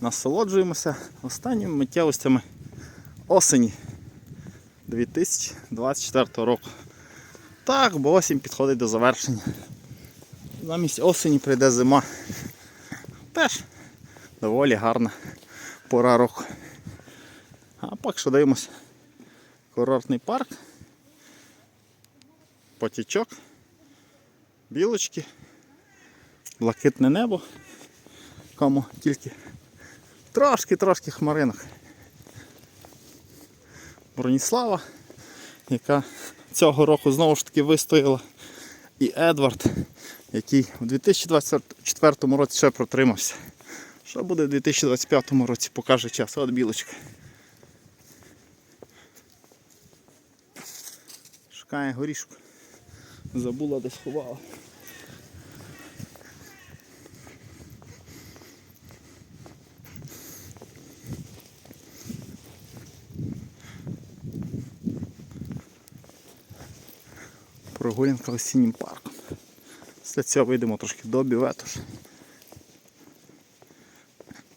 насолоджуємося останніми миттєвостями осені 2024 року. Так, бо осінь підходить до завершення. Замість осені прийде зима. Теж доволі гарна пора року. А поки що дивимося. Курортний парк. Потічок. Білочки. Блакитне небо. Кому тільки трошки-трошки хмаринок. Броніслава, яка цього року знову ж таки вистояла. І Едвард, який у 2024 році ще протримався. Що буде в 2025 році, покаже час. От білочка. Шукає горішку. Забула десь ховала. Прогулянка осіннім парком. Після цього вийдемо трошки до бювету. ж.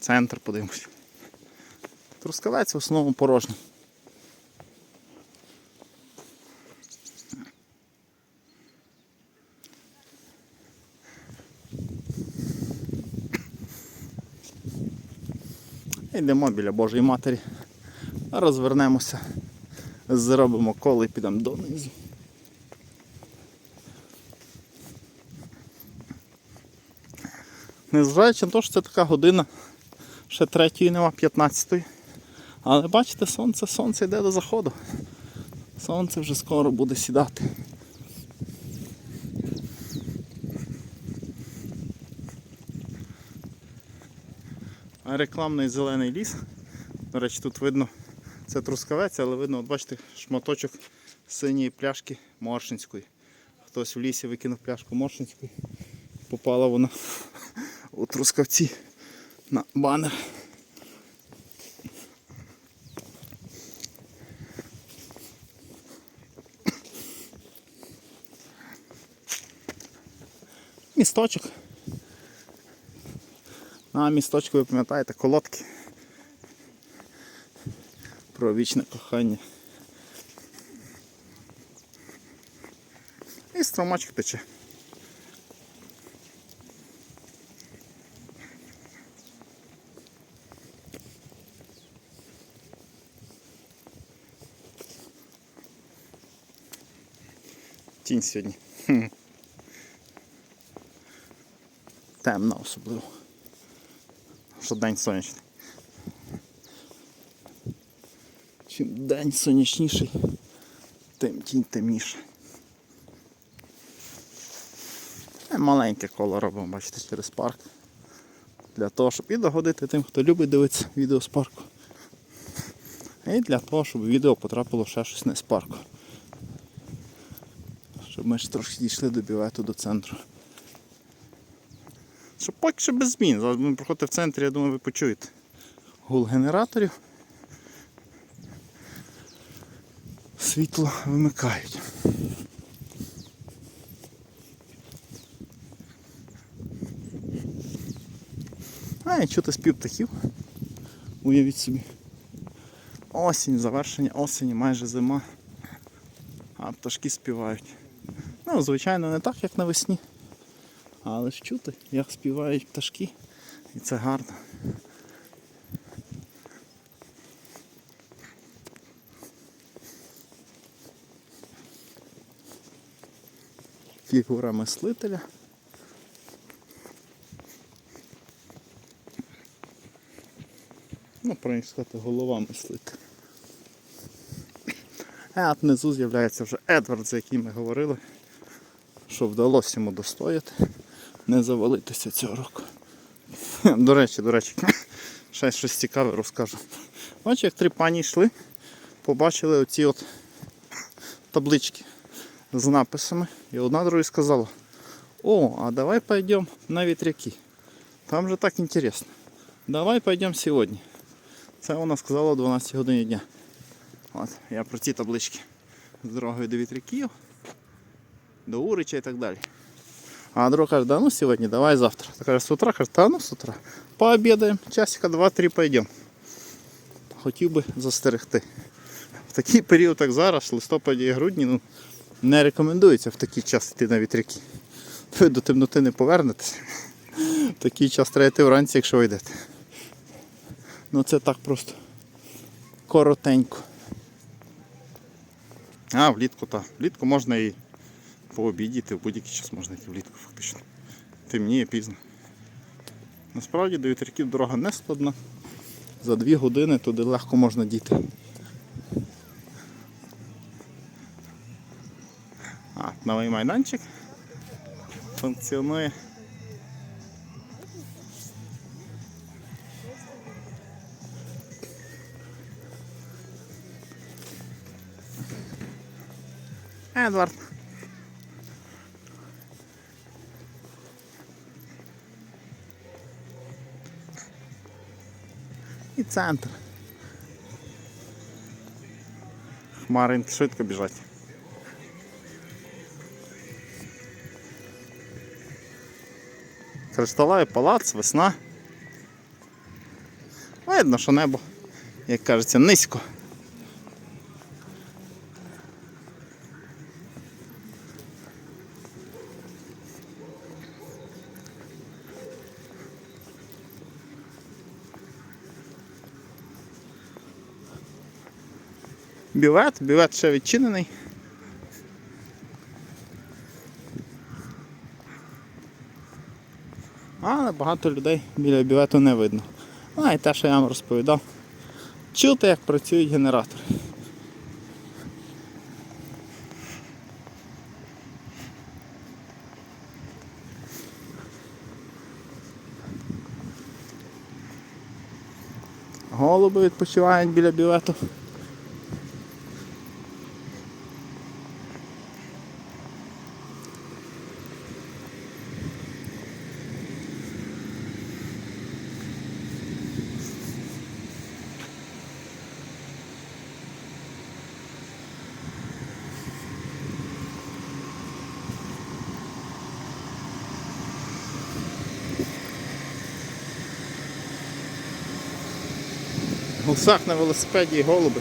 Центр подивимось. Трускавець в основному порожній. Йдемо біля Божої Матері. Розвернемося, зробимо коло і підемо донизу. Незважаючи на те, що це така година, ще третьої нема, 15-ї. Але бачите, сонце, сонце йде до заходу. Сонце вже скоро буде сідати. Рекламний зелений ліс. До речі, тут видно, це трускавець, але видно, от бачите, шматочок синьої пляшки Моршинської. Хтось в лісі викинув пляшку Моршинської. Попала вона у трускавці на банер. Місточок. На місточку ви пам'ятаєте колодки. Про вічне кохання. І струмочок тече. Тінь сьогодні. Хм. Темна особливо. Що день сонячний. Чим день сонячніший, тим тінь темніше. Е, Маленьке коло робимо, бачите, через парк. Для того, щоб і догодити тим, хто любить дивитися відео з парку. І для того, щоб відео потрапило ще щось не з парку. Щоб ми ж трошки дійшли до бювету, до центру. Щоб поки що без змін. Зараз будемо проходити в центрі, я думаю, ви почуєте. Гул генераторів. Світло вимикають. А, і чути спів птахів. Уявіть собі. Осінь, завершення осені, майже зима. А пташки співають. Ну, звичайно, не так, як навесні. Але ж чути, як співають пташки. І це гарно. Фігура мислителя. Ну, правильно сказати, голова мислителя. А внизу з'являється вже Едвард, за яким ми говорили, що вдалося йому достояти, не завалитися цього року. До речі, до речі, ще щось цікаве розкажу. Бачите, як три пані йшли, побачили оці от таблички з написами. І одна другій сказала, о, а давай пойдем на вітряки. Там же так інтересно. Давай пойдем сьогодні. Це вона сказала о 12 годині дня. От, я про ці таблички з дорогою до вітряків, до Урича і так далі. А друг каже, да ну сьогодні, давай завтра. Та каже, з утра, каже, та ну з утра. Пообідаємо, часика два-три пойдемо. Хотів би застерегти. В такий період, як зараз, листопаді і грудні, ну, не рекомендується в такий час йти на вітряки. Ви до темноти не повернетеся. В такий час треба йти вранці, якщо ви йдете. Ну це так просто коротенько. А, влітку так. Влітку можна і пообідіти, в будь-який час можна йти влітку фактично. Темніє пізно. Насправді до вітряків дорога не складна. За дві години туди легко можна діти. А, новий майданчик функціонує. Едвард. І центр. Хмари швидко біжать. Кришталевий палац, весна. Видно, що небо, як кажеться, низько. Бювет, бювет ще відчинений. Але багато людей біля бювету не видно. А і те, що я вам розповідав. Чути, як працюють генератори. Голуби відпочивають біля бювету. Гусак на велосипеді і голуби.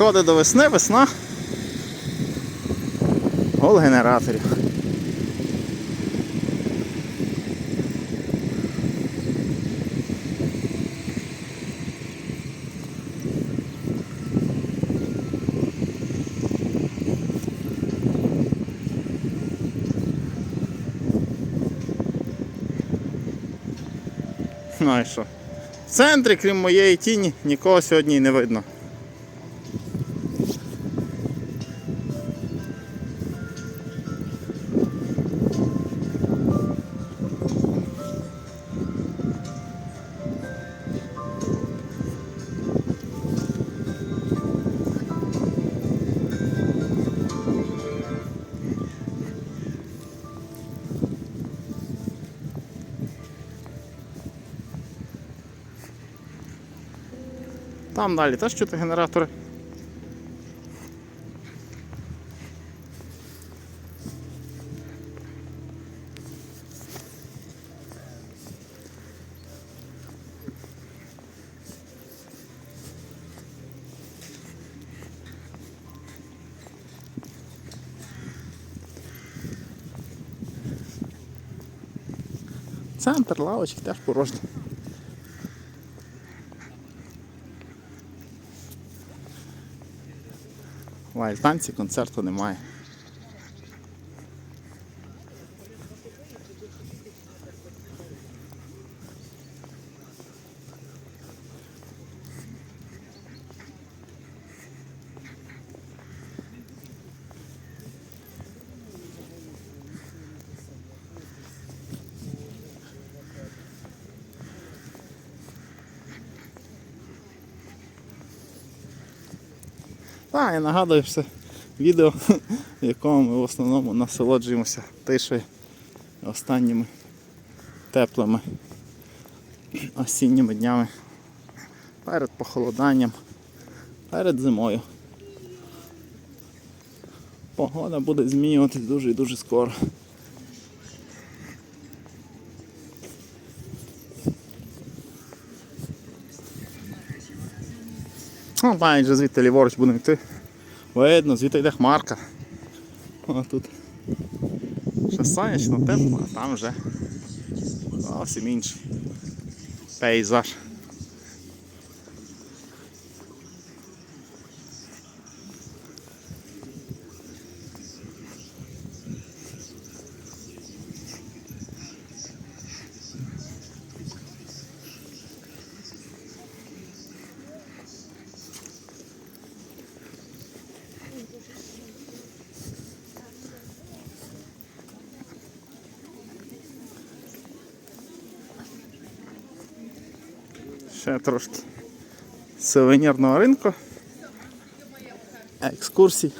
Сходи до весни, весна. Гол генераторів. Ну і що? В центрі, крім моєї тіні, нікого сьогодні не видно. Там далі теж чути генератори. Центр, лавочки теж порожні. В Альтанці концерту немає. Так, я нагадую все відео, в якому ми в основному насолоджуємося тишою останніми теплими осінніми днями перед похолоданням, перед зимою. Погода буде змінюватись дуже і дуже скоро. Ну, майже звідти ліворуч будемо йти. Видно, звідти йде хмарка. О, тут ще сонячно, тепло, а там вже зовсім інший пейзаж. Ще трошки сувенірного ринку. Екскурсій